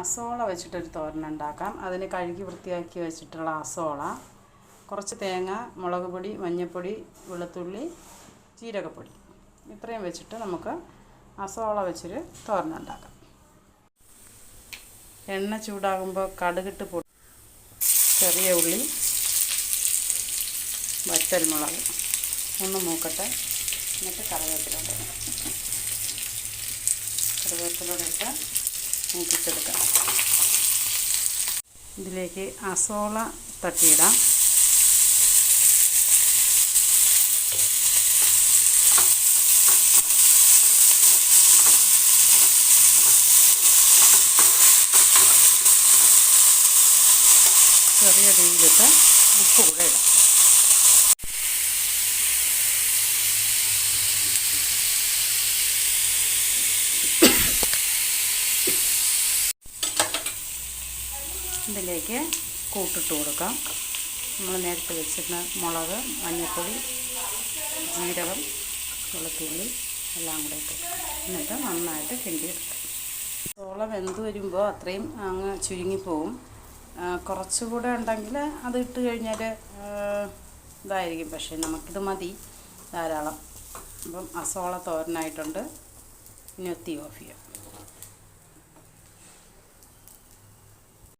Azolla വെച്ചിട്ടൊരു തോരൻ ഉണ്ടാക്കാം. അതിന് കഴുകി വൃത്തിയാക്കി വെച്ചിട്ടുള്ള അസോള. കുറച്ച് തേങ്ങ മുളക് പൊടി മഞ്ഞൾപ്പൊടി വെളുത്തുള്ളി ജീരകപ്പൊടി. ഇത്രയും വെച്ചിട്ട് നമുക്ക് അസോള വെച്ചൊരു തോരൻ ഉണ്ടാക്കാം. എണ്ണ ചൂടാകുമ്പോൾ കടുകിട്ട് പൊടി ചെറിയ ഉള്ളി വറ്റൽമുളക് ഒന്ന് മൂക്കട്ടെ. എന്നിട്ട് കറിവേപ്പിലോട്ട് കറിവേപ്പിലോട്ട് കറിവേപ്പിലൂടെ ഇട്ട് മൂപ്പിച്ചെടുക്കാം. ഇതിലേക്ക് അസോള തട്ടിയിടാം. ചെറിയ രീതിയിലിട്ട് ഉപ്പ് കൂടെ ഇടാം. ഇതിലേക്ക് കൂട്ടിട്ട് കൊടുക്കാം. നമ്മൾ നേരത്തെ വെച്ചിരുന്ന മുളക് മഞ്ഞൾപ്പൊടി ജീരകം വെളുത്തുള്ളി എല്ലാം കൂടെ ഇട്ട് എന്നിട്ട് നന്നായിട്ട് കിണ്ടിയെടുക്കാം. ചോള വെന്ത് വരുമ്പോൾ അത്രയും അങ്ങ് ചുരുങ്ങിപ്പോവും. കുറച്ചുകൂടെ ഉണ്ടെങ്കിൽ അത് ഇട്ട് കഴിഞ്ഞാൽ ഇതായിരിക്കും. പക്ഷേ നമുക്കിത് മതി ധാരാളം. അപ്പം അസോള തോരനായിട്ടുണ്ട്. ഇനി ഒത്തി ഓഫ് ചെയ്യാം